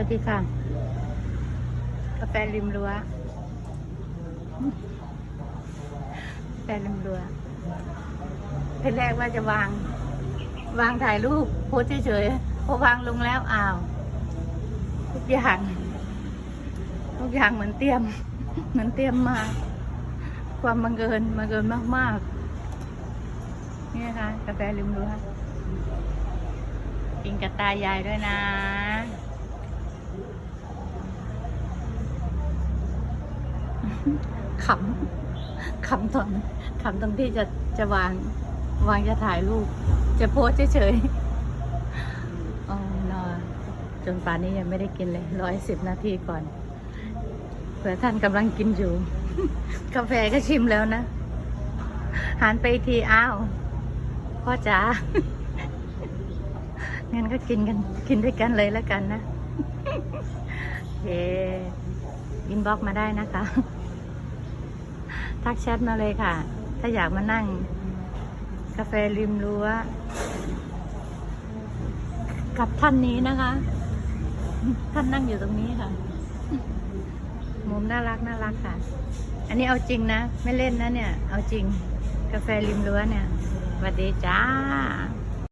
วัสดีค่ะ กาแฟริมรั้วกาแฟริมรั้วเพนแรกว่าจะวาง วางถ่ายรูปโพสเฉยๆพอวางลงแล้วอ้าว ทุกอย่าง ทุกอย่างเหมือนเตรียม เหมือนเตรียมมา ความบังเอิญบังเอิญมากๆ นี่นะคะกาแฟริมรั้วกินกับตายายด้วยนะ ขำขำตอนขำตรงที่จะจะวางวางจะถ่ายรูป จะโพสเฉยๆอ๋อนอนจนป่านนี้ยังไม่ได้กินเลยร้อยสิบนาทีก่อนเผื่อท่านกำลังกินอยู่ กาแฟก็ชิมแล้วนะหันไปทีอ้าวพ่อจ๋างั้นก็กินกันกินด้วยกันเลยแล้วกันนะโอเคอินบ็อกมาได้นะคะ ทักแชทมาเลยค่ะ ถ้าอยากมานั่ง กาแฟริมรั้วกับท่านนี้นะคะ ท่านนั่งอยู่ตรงนี้ค่ะ มุมน่ารักน่ารักค่ะ อันนี้เอาจริงนะ ไม่เล่นนะเนี่ย เอาจริง กาแฟริมรั้วเนี่ยสวัสดีจ้า